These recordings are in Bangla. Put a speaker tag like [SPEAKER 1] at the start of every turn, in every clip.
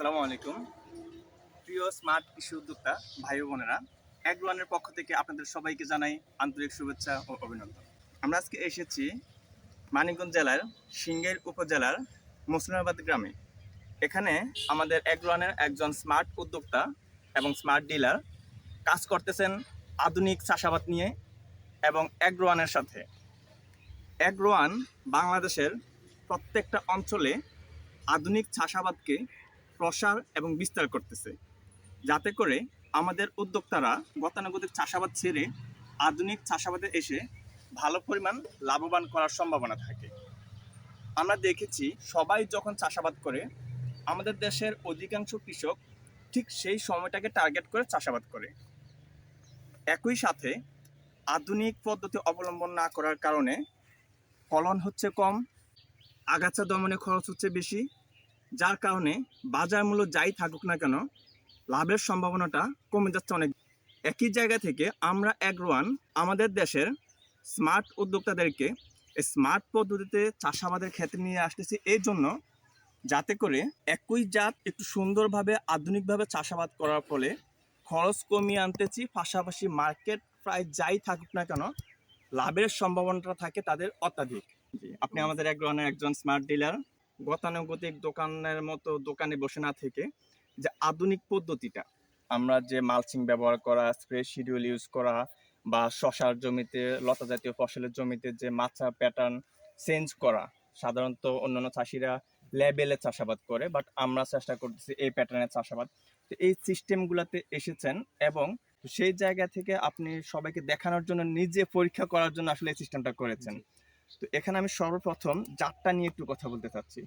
[SPEAKER 1] আসসালামু আলাইকুম। প্রিয় স্মার্ট কৃষি উদ্যোক্তা ভাই বোনেরা অ্যাগ্রোয়ানের পক্ষ থেকে আপনাদের সবাইকে জানাই আন্তরিক শুভেচ্ছা ও অভিনন্দন। আমরা আজকে এসেছি মানিকগঞ্জ জেলার সিঙ্গের উপজেলার মুসলিমাবাদ গ্রামে। এখানে আমাদের অ্যাগ্রোয়ানের একজন স্মার্ট উদ্যোক্তা এবং স্মার্ট ডিলার কাজ করতেছেন আধুনিক চাষাবাদ নিয়ে এবং অ্যাগ্রোয়ানের সাথে। অ্যাগ্রোয়ান বাংলাদেশের প্রত্যেকটা অঞ্চলে আধুনিক চাষাবাদকে প্রসার এবং বিস্তার করতেছে। যাতে করে আমাদের উদ্যোক্তারা গতানুগতিক চাষাবাদ ছেড়ে আধুনিক চাষাবাদে এসে ভালো পরিমাণ লাভবান করার সম্ভাবনা থাকে। আমরা দেখেছি সবাই যখন চাষাবাদ করে, আমাদের দেশের অধিকাংশ কৃষক ঠিক সেই সময়টাকে টার্গেট করে চাষাবাদ করে। একই সাথে আধুনিক পদ্ধতি অবলম্বন না করার কারণে ফলন হচ্ছে কম, আগাছা দমনে খরচ হচ্ছে বেশি যার কারণে বাজার মূল্য যাই থাকুক না কেন, লাভের সম্ভাবনাটা কমে যাচ্ছে অনেক। একই জায়গা থেকে আমরা অ্যাগ্রোয়ান আমাদের দেশের স্মার্ট উদ্যোক্তাদেরকে স্মার্ট পদ্ধতিতে চাষাবাদের ক্ষেত্রে নিয়ে আসতেছি। এই জন্য যাতে করে একই জাত একটু সুন্দরভাবে, আধুনিকভাবে চাষাবাদ করার ফলে খরচ কমিয়ে আনতেছি। পাশাপাশি মার্কেট প্রায় যাই থাকুক না কেন, লাভের সম্ভাবনাটা থাকে তাদের অত্যাধিক। আপনি আমাদের অ্যাগ্রোয়ানের একজন স্মার্ট ডিলার। গতানুগতিক দোকানের মতো দোকানে বসে না থেকে যে আধুনিক পদ্ধতিটা, আমরা যে মালচিং ব্যবহার করা, স্প্রে শিডিউল ইউজ করা বা শশার জমিতে, লতা জাতীয় ফসলের জমিতে যে মাছা প্যাটার্ন চেঞ্জ করা, সাধারণত অন্যান্য চাষিরা লেবেলে চাষাবাদ করে বাট আমরা চেষ্টা করতেছি এই প্যাটার্নের চাষাবাদ। তো এই সিস্টেমগুলোতে এসেছেন এবং সেই জায়গা থেকে আপনি সবাইকে দেখানোর জন্য, নিজে পরীক্ষা করার জন্য আসলে এই সিস্টেমটা করেছেন। তো এখানে আমি সর্বপ্রথম জাতটা নিয়ে একটু কথা বলতে চাচ্ছি।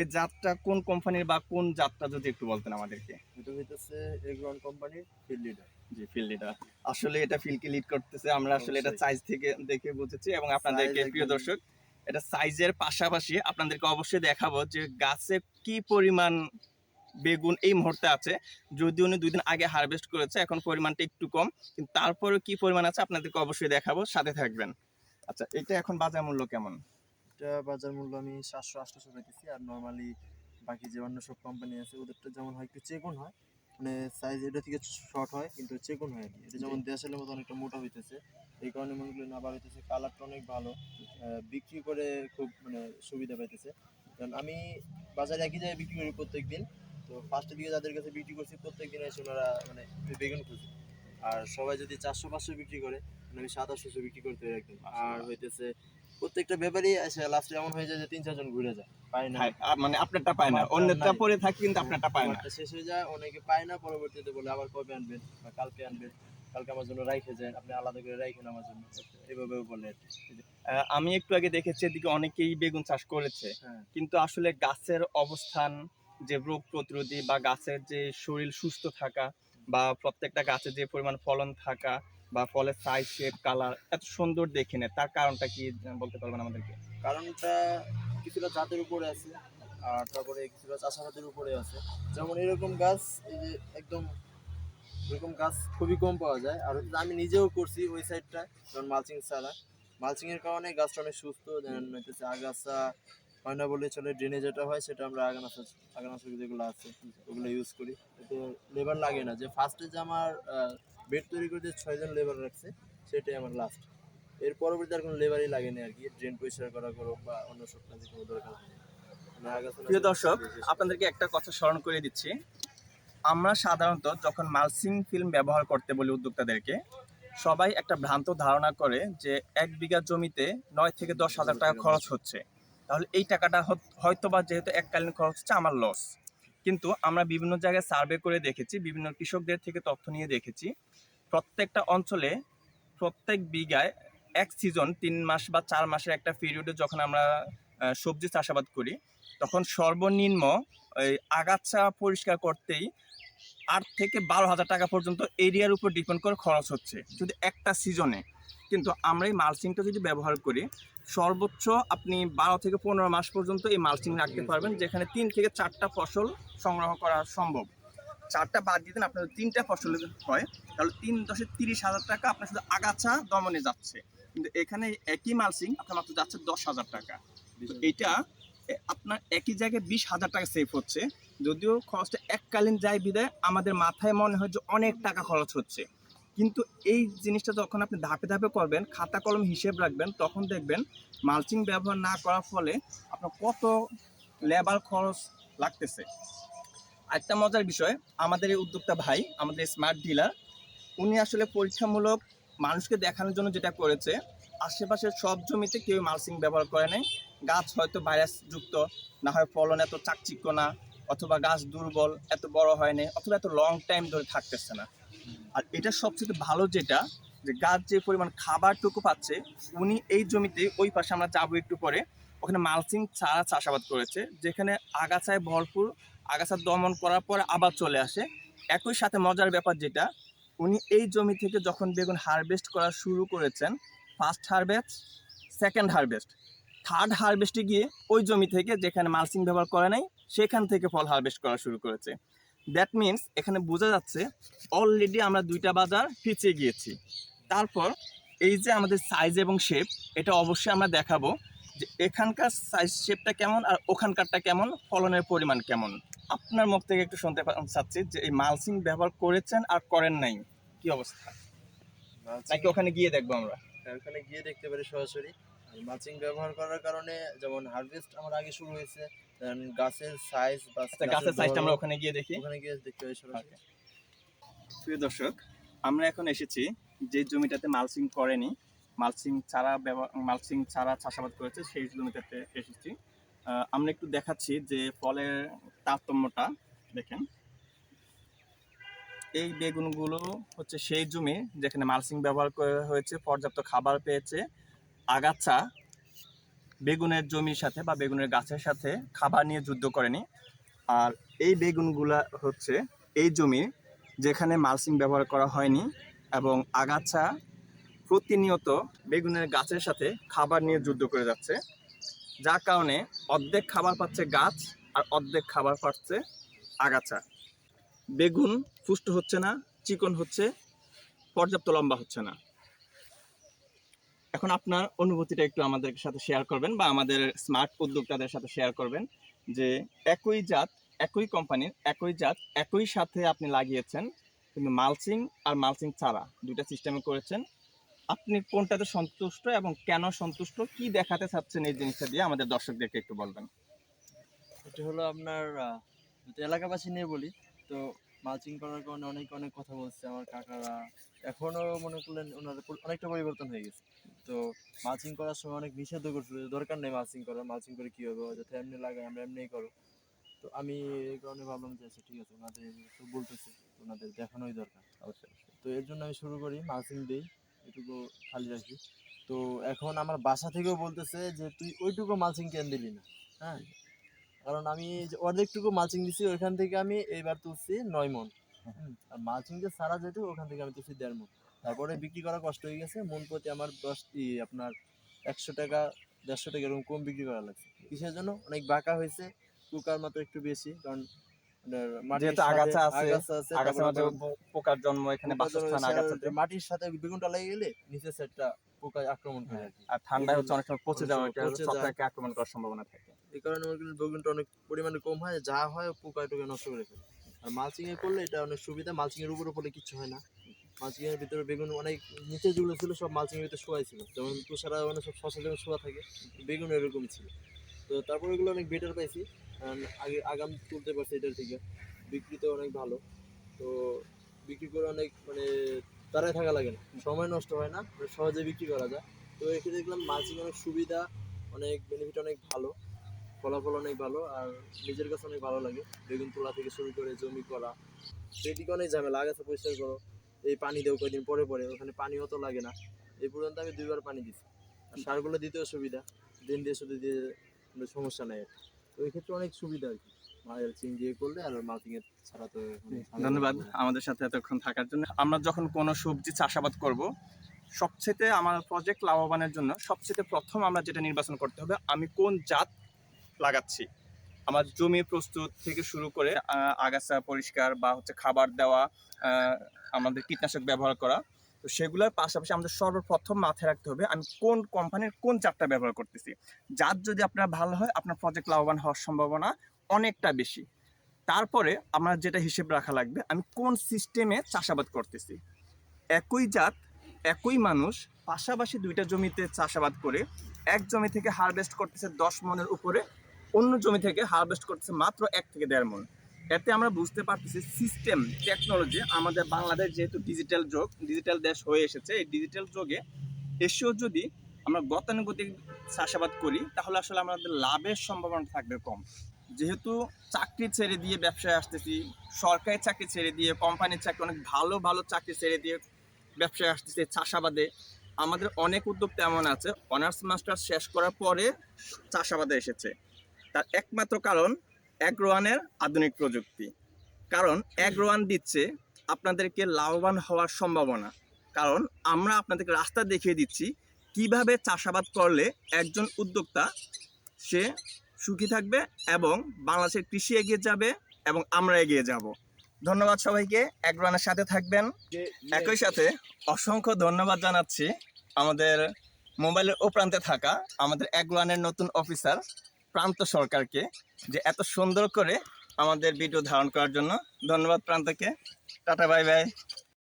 [SPEAKER 1] এই জাতটা কোন কোম্পানির বা কোন জাতটা যদি একটু বলতেন আমাদেরকে?
[SPEAKER 2] এটা হইতেছে এগ্রন কোম্পানির ফিল্ড লিডার
[SPEAKER 1] জি ফিল্ড লিডার আসলে এটা ফিল্ডকে লিড করতেছে আমরা আসলে এটা সাইজ থেকে দেখে বুঝেছি এবং আপনাদেরকে প্রিয় দর্শক এটা সাইজের পাশাপাশি আপনাদেরকে অবশ্যই দেখাবো যে গাছে কি পরিমাণ বেগুন এই মুহূর্তে আছে। যদি উনি দুই দিন আগে হারভেস্ট করেছে এখন পরিমাণটা একটু কম কিন্তু তারপরেও কি পরিমাণ আছে আপনাদেরকে অবশ্যই দেখাবো সাথে থাকবেন। আচ্ছা এটা এখন বাজার মূল্য কেমন?
[SPEAKER 2] এটা বাজার মূল্য আমি সাতশো আটশোশো পাইতেছি আর নর্মালি বাকি যে অন্য সব কোম্পানি আছে ওদেরটা যেমন হয় একটু চেগুন হয় মানে সাইজ এটা থেকে শর্ট হয় কিন্তু চেগুন হয় আর কি। এটা যেমন দেশালের মতো অনেকটা মোটা হইতেছে এই কারণে মনে করি না হইতেছে কালারটা অনেক ভালো বিক্রি করে খুব মানে সুবিধা পাইতেছে। কারণ আমি বাজারে একই জায়গায় বিক্রি করি প্রত্যেক দিন তো ফার্স্টের দিকে যাদের কাছে বিক্রি করছি প্রত্যেক দিন এসে ওনারা মানে বেগুন খুঁজে। আর সবাই যদি চারশো পাঁচশো বিক্রি করে আমি সাত আটশো বিক্রি করতে একদম। আর হইতেছে প্রত্যেকটা ব্যাপারই এসে লাস্টে এমন হয়ে যায় যে তিন চারজন ঘুরে যায় পায় না।
[SPEAKER 1] হ্যাঁ, মানে আপনারটা পায় না। অন্যটা পরে থাকে কিন্তু আপনারটা পায় না।
[SPEAKER 2] শেষ হয়ে যায় অনেকে পায় না পরবর্তীতে বলে আবার কবে আনবেন বা কালকে আনবেন। কালকে আমার জন্য রাইখে যায় আপনি আলাদা করে রাইখেন আমার জন্য। বলে
[SPEAKER 1] আমি একটু আগে দেখেছি এদিকে অনেকেই বেগুন চাষ করেছে।
[SPEAKER 2] হ্যাঁ।
[SPEAKER 1] কিন্তু আসলে গাছের অবস্থান যে রোগ প্রতিরোধী বা গাছের যে শরীর সুস্থ থাকা বা প্রত্যেকটা গাছে যে পরিমাণ ফলন থাকা বা ফলের সাইজ শেপ কালার এত সুন্দর দেখে নেয়। তার কারণটা কি বলতে পারবেন আমাদেরকে?
[SPEAKER 2] কারণটা কিছুটা জাতের উপরে আছে আর তারপরে কিছুটা চাষাবাদের উপরে আছে। যেমন এরকম গাছ, এই যে একদম এরকম গাছ খুবই কম পাওয়া যায়। আর হচ্ছে আমি নিজেও করছি ওই সাইডটা যেমন মালচিং ছাড়া। মালচিং এর কারণে গাছটা অনেক সুস্থ দেন হইতেছে আগাছা, হয় না বলে চলে ড্রেনে যেটা হয়, সেটা আমরা আগানাশক আগানাশক যেগুলো আছে, ওগুলো ইউজ করি। এতে লেবার লাগে না। যে ফার্স্টে যে আমার বেড তৈরি করতে ছয়জন লেবার রাখছে সেটাই আমার লাস্ট এর পরবর্তী আর কোনো লেবারই লাগেনি আর কি। ড্রেন পরিষ্কার করা করো বা অন্য সব কাজে কোনো দরকার। মানে
[SPEAKER 1] প্রিয় দর্শক আপনাদেরকে একটা কথা স্মরণ করে দিচ্ছি। আমরা সাধারণত যখন মালসিং ফিল্ম ব্যবহার করতে বলি উদ্যোক্তাদেরকে সবাই একটা ভ্রান্ত ধারণা করে যে এক বিঘা জমিতে নয় থেকে দশ হাজার টাকা খরচ হচ্ছে। তাহলে এই টাকাটা হয়তো বা যেহেতু এককালীন খরচ হচ্ছে আমার লস কিন্তু আমরা বিভিন্ন জায়গায় সার্ভে করে দেখেছি, বিভিন্ন কৃষকদের থেকে তথ্য নিয়ে দেখেছি। প্রত্যেকটা অঞ্চলে, প্রত্যেক বিঘায় এক সিজন তিন মাস বা চার মাসের একটা পিরিয়ডে যখন আমরা সবজি চাষাবাদ করি, তখন সর্বনিম্ন এই আগাছা পরিষ্কার করতেই আট থেকে বারো হাজার টাকা পর্যন্ত এরিয়ার উপর ডিপেন্ড করে খরচ হচ্ছে। যদি একটা সিজনে কিন্তু আমরা এই মালচিংটা যদি ব্যবহার করি সর্বোচ্চ আপনি বারো থেকে পনেরো মাস পর্যন্ত এই মালচিং রাখতে পারবেন যেখানে তিন থেকে চারটা ফসল সংগ্রহ করা সম্ভব। চারটা বাদ দিয়ে দেন আপনার তিনটা ফসল হয় তাহলে তিন দশে তিরিশ হাজার টাকা আপনার শুধু আগাছা দমনে যাচ্ছে। কিন্তু এখানে একই মালসিং আপনার মাত্র যাচ্ছে দশ হাজার টাকা। এটা আপনার একই জায়গায় বিশ হাজার টাকা সেভ হচ্ছে। যদিও খরচটা এককালীন যায় বিদায় আমাদের মাথায় মনে হয় যে অনেক টাকা খরচ হচ্ছে। কিন্তু এই জিনিসটা যখন আপনি ধাপে ধাপে করবেন, খাতা কলম হিসেব রাখবেন, তখন দেখবেন মালচিং ব্যবহার না করার ফলে আপনার কত লেবার খরচ লাগতেছে। একটা মজার বিষয়, আমাদের এই উদ্যোক্তা ভাই, আমাদের স্মার্ট ডিলার উনি আসলে পরীক্ষামূলক মানুষকে দেখানোর জন্য যেটা করেছে, আশেপাশের সব জমিতে কেউ মালচিং ব্যবহার করে নাই। গাছ হয়তো ভাইরাস যুক্ত, না হয় ফলন এত চাকচিক্য না, অথবা গাছ দুর্বল, এত বড় হয়নি অথবা এত লং টাইম ধরে থাকতেছে না। আর এটা সবচেয়ে ভালো যেটা, যে গাছ যে পরিমাণ খাবারটুকু পাচ্ছে, উনি এই জমিতে ওই পাশে আমরা যাব একটু পরে। ওখানে মালসিং ছাড়া চাষাবাদ করেছে, যেখানে আগাছায় ভরপুর, আগাছা দমন করার পরে আবার চলে আসে। একই সাথে মজার ব্যাপার যেটা, উনি এই জমি থেকে যখন বেগুন হারভেস্ট করা শুরু করেছেন first harvest second harvest third হারভেস্টে গিয়ে ওই জমি থেকে যেখানে মালসিং ব্যবহার করে নাই, সেখান থেকে ফল হারভেস্ট করা শুরু করেছে। দ্যাট মিন্স এখানে বোঝা যাচ্ছে অলরেডি আমরা দুইটা বাজার পিছিয়ে গিয়েছি। তারপর এই যে আমাদের সাইজ এবং শেপ এটা অবশ্যই আমরা দেখাবো যে এখানকার সাইজ শেপটা কেমন আর ওখানকারটা কেমন ফলনের পরিমাণ কেমন। আপনার মুখ থেকে একটু শুনতে চাচ্ছি যে এই মালচিং ব্যবহার করেছেন আর করেন নাই কি অবস্থা? নাকি ওখানে গিয়ে দেখব আমরা?
[SPEAKER 2] ওখানে গিয়ে দেখতে পারি সরাসরি। মালচিং ব্যবহার করার কারণে যেমন হারভেস্ট আমার আগে শুরু হয়েছে গাছের সাইজ বা
[SPEAKER 1] আচ্ছা গাছের সাইজটা আমরা ওখানে গিয়ে দেখি।
[SPEAKER 2] ওখানে গিয়ে দেখতে পারি সরাসরি।
[SPEAKER 1] প্রিয় দর্শক আমরা এখন এসেছি যে জমিটাতে মালচিং করেনি মালচিং ব্যবহার মালচিং চারা চাষাবাদ করেছে সেই জমিটাতে এসেছি। আমরা একটু দেখাচ্ছি যে ফলের তারতম্যটা দেখেন। এই বেগুনগুলো হচ্ছে সেই জমি যেখানে মালচিং ব্যবহার করা হয়েছে পর্যাপ্ত খাবার পেয়েছে আগাছা বেগুনের জমির সাথে বা বেগুনের গাছের সাথে খাবার নিয়ে যুদ্ধ করেনি। আর এই বেগুনগুলা হচ্ছে এই জমি যেখানে মালচিং ব্যবহার করা হয়নি এবং আগাছা প্রতিনিয়ত বেগুনের গাছের সাথে খাবার নিয়ে যুদ্ধ করে যাচ্ছে। যার কারণে অর্ধেক খাবার পাচ্ছে গাছ আর অর্ধেক খাবার পাচ্ছে আগাছা। বেগুন পুষ্ট হচ্ছে না, চিকন হচ্ছে, পর্যাপ্ত লম্বা হচ্ছে না। এখন আপনার অনুভূতিটা একটু আমাদের সাথে শেয়ার করবেন বা আমাদের স্মার্ট উদ্যোক্তাদের সাথে শেয়ার করবেন যে একই জাত, একই কোম্পানির একই জাত, একই সাথে আপনি লাগিয়েছেন কিন্তু মালচিং আর মালচিং ছাড়া দুইটা সিস্টেমে করেছেন। আপনি কোনটাতে সন্তুষ্ট এবং কেন সন্তুষ্ট, কি দেখাতে চাচ্ছেন এই জিনিসটা দিয়ে আমাদের দর্শকদেরকে একটু বলবেন।
[SPEAKER 2] এটা হলো আপনার এলাকাবাসী নিয়ে বলি, তো মালচিং করার কারণে অনেক অনেক কথা বলছে আমার কাকারা। এখনও মনে করলেন ওনার পর- অনেকটা পরিবর্তন হয়ে গেছে। তো মালচিং করার সময় অনেক নিষেধ করছিল দরকার নেই মালচিং করার মালচিং করে কি হবে? যাতে এমনি লাগাই আমরা এমনিই করো তো আমি এই কারণে ভাবলাম যে আচ্ছা ঠিক আছে ওনাদের তো বলতেছে ওনাদের দেখানোই দরকার।
[SPEAKER 1] অবশ্যই
[SPEAKER 2] তো এর জন্য আমি শুরু করি মালচিং দিই এটুকু খালি রাখি। তো এখন আমার বাসা থেকেও বলতেছে যে তুই ওইটুকু মালচিং কেন দিলি না? হ্যাঁ? কারণ আমি অর্ধেকটুকু মালচিং দিছি ওইখান থেকে আমি এইবার তুলছি নয় মন আর মালচিং যে সারা যেত ওখান থেকে আমি তুলছি দেড় মন তারপরে বিক্রি করা কষ্ট হয়ে গেছে মন প্রতি আমার দশ আপনার একশো টাকা দেড়শো টাকা এরকম কম বিক্রি করা লাগছে। কিসের জন্য? অনেক বাঁকা হয়েছে কুকার মাত্র একটু বেশি কারণ মাটির সাথে
[SPEAKER 1] আগাছা আছে,
[SPEAKER 2] আগাছা আছে
[SPEAKER 1] আগাছা
[SPEAKER 2] তারপরে
[SPEAKER 1] মাঝে
[SPEAKER 2] আবার-
[SPEAKER 1] পোকার জন্ম এখানে বাসস্থান
[SPEAKER 2] আর
[SPEAKER 1] আগাছাতে
[SPEAKER 2] মাটির সাথে বেগুনটা লেগে গেলে নিচের সাইডটা পোকায় আক্রমণ করে আর
[SPEAKER 1] ঠান্ডায় হচ্ছে অনেক সময় পচে যাওয়া
[SPEAKER 2] পচে।
[SPEAKER 1] আক্রমণ করার সম্ভাবনা থাকে।
[SPEAKER 2] এই কারণে আমার কিন্তু বেগুনটা অনেক পরিমাণে কম হয়, যা হয় পোকায় টোকে নষ্ট করে ফেলে। আর মালচিং এ করলে এটা অনেক সুবিধা মালচিং এর উপরে পড়লে কিছু হয় না। মালচিং এর ভিতরে বেগুন অনেক নিচে যেগুলো ছিল, সব মালচিং এর ভিতরে শোয়াই ছিল। যেমন তুষারা মানে সব শশা যেমন শোয়া থাকে, বেগুন এরকমই ছিল। তো তারপর এগুলো অনেক বেটার পাইছি। আগে আগাম তুলতে পারছি এটার থেকে। বিক্রিতে অনেক ভালো। তো বিক্রি করে অনেক মানে দাঁড়ায় থাকা লাগে না। সময় নষ্ট হয় না মানে সহজে বিক্রি করা যায়। তো এখানে দেখলাম মালচিং অনেক সুবিধা, অনেক বেনিফিট অনেক ভালো। ফলাফল অনেক ভালো আর নিজের কাছে অনেক ভালো লাগে। বেগুন তোলা থেকে শুরু করে জমি করা সেদিকে অনেক ঝামেলা আগাছা পরিষ্কার করো এই পানি দেও কয়েকদিন পরে পরে ওখানে পানিও তো লাগে না। এই পর্যন্ত আমি দুইবার পানি দিছি। আর সারগুলো দিতেও সুবিধা দিন দিয়ে শুধু দিয়ে সমস্যা নাই। তো এই ক্ষেত্রে অনেক সুবিধা আর কি। মালচিং দিয়ে করলে আর মালচিং এর ছাড়া তো
[SPEAKER 1] ধন্যবাদ আমাদের সাথে এতক্ষণ থাকার জন্য। আমরা যখন কোনো সবজি চাষাবাদ করব সবচেয়ে আমার প্রজেক্ট লাভবানের জন্য সবচেয়ে প্রথম আমরা যেটা নির্বাচন করতে হবে আমি কোন জাত লাগাচ্ছি। আমার জমি প্রস্তুত থেকে শুরু করে আগাছা পরিষ্কার বা হচ্ছে খাবার দেওয়া আমাদের কীটনাশক ব্যবহার করা। তো সেগুলোর পাশাপাশি আমাদের সর্বপ্রথম মাথায় রাখতে হবে, আমি কোন কোম্পানির কোন চারটা ব্যবহার করতেছি। যার যদি আপনার ভালো হয়, আপনার প্রজেক্ট লাভবান হওয়ার সম্ভাবনা অনেকটা বেশি। তারপরে আমার যেটা হিসেব রাখা লাগবে, আমি কোন সিস্টেমে চাষাবাদ করতেছি। একই জাত, একই মানুষ, পাশাপাশি দুইটা জমিতে চাষাবাদ করে, এক জমি থেকে হারভেস্ট করতেছে দশ মনের উপরে অন্য জমি থেকে হারভেস্ট করতেছে মাত্র এক থেকে দেড় মন। এতে আমরা বুঝতে পারতেছি সিস্টেম টেকনোলজি আমাদের বাংলাদেশ যেহেতু ডিজিটাল যুগ ডিজিটাল দেশ হয়ে এসেছে, এই ডিজিটাল যুগে এসেও যদি আমরা গতানুগতিক চাষাবাদ করি, তাহলে আসলে আমাদের লাভের সম্ভাবনা থাকবে কম। যেহেতু চাকরি ছেড়ে দিয়ে ব্যবসায় আসতেছি, সরকারি চাকরি ছেড়ে দিয়ে কোম্পানির চাকরি, অনেক ভালো ভালো চাকরি ছেড়ে দিয়ে ব্যবসায় আসতেছে চাষাবাদে। আমাদের অনেক উদ্যোগ তেমন আছে অনার্স মাস্টার্স শেষ করার পরে চাষাবাদে এসেছে। তার একমাত্র কারণ অ্যাগ্রোয়ানের আধুনিক প্রযুক্তি। কারণ অ্যাগ্রোয়ান দিচ্ছে আপনাদেরকে লাভবান হওয়ার সম্ভাবনা। কারণ আমরা আপনাদেরকে রাস্তা দেখিয়ে দিচ্ছি কীভাবে চাষাবাদ করলে একজন উদ্যোক্তা সে সুখী থাকবে এবং বাংলাদেশের কৃষি এগিয়ে যাবে এবং আমরা এগিয়ে যাব। ধন্যবাদ সবাইকে অ্যাগ্রোয়ানের সাথে থাকবেন। একই সাথে অসংখ্য ধন্যবাদ জানাচ্ছি আমাদের মোবাইলের ও থাকা আমাদের অ্যাগ্রোয়ানের নতুন অফিসার প্রান্ত সরকারকে যে এত সুন্দর করে আমাদের ভিডিও ধারণ করার জন্য। ধন্যবাদ প্রান্তকে। Tata bye bye